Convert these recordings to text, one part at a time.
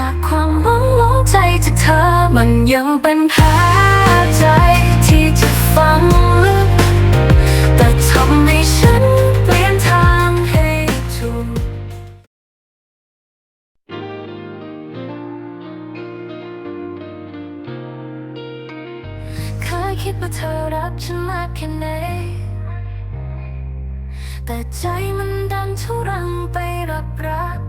จากความหวังหลงใจจากเธอ มันยังเป็นแผลใจที่จะฝังลึก แต่ทำให้ฉันเปลี่ยนทางให้ถูกเคยคิดว่าเธอรักฉันมากแค่ไหน แต่ใจมันดันทุรังไปรับรัก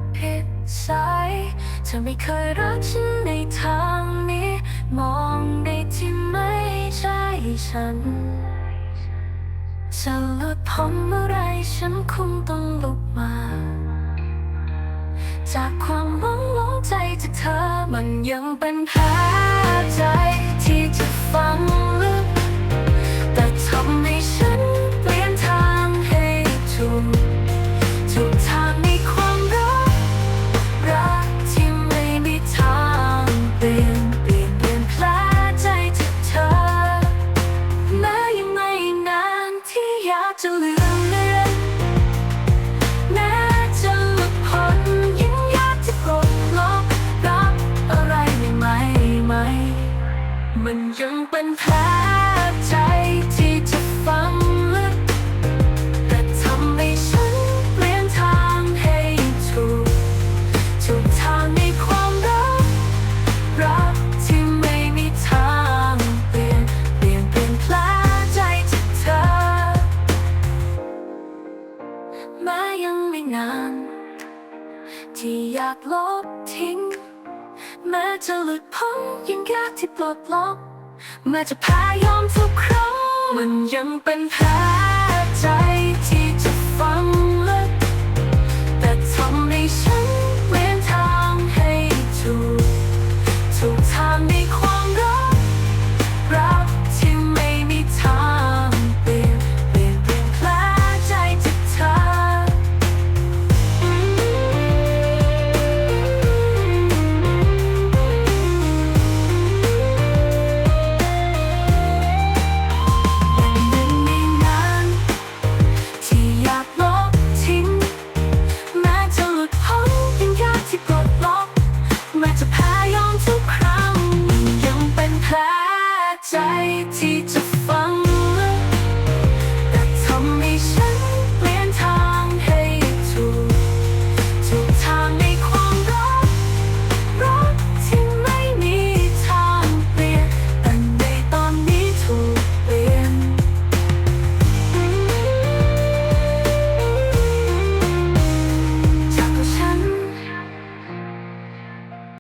ธอไม่เคยรักฉันในทางนี้ มองในที่ไม่ใช่ฉันจะหลุดพ้นเมื่อไรฉันคงต้องลุกมา จากความหวงหลงใจจากเธอมันยังเป็นแผลใจที่จะฝังลึก ยังเป็นแผลใจที่จะฝังลึกแต่ทำให้ฉันเปลี่ยนทางให้ถูกถูกทางในความรัก รักที่ไม่มีทางเปลี่ยน เปลี่ยนเป็นแผลใจจากเธอแม้ยังไม่นาน ที่อยากลบทิ้งแม้จะหลุดพ้นยังยากที่ปลดล็อก แม้จะพายอมทุกครั้งมันยังเป็นแผล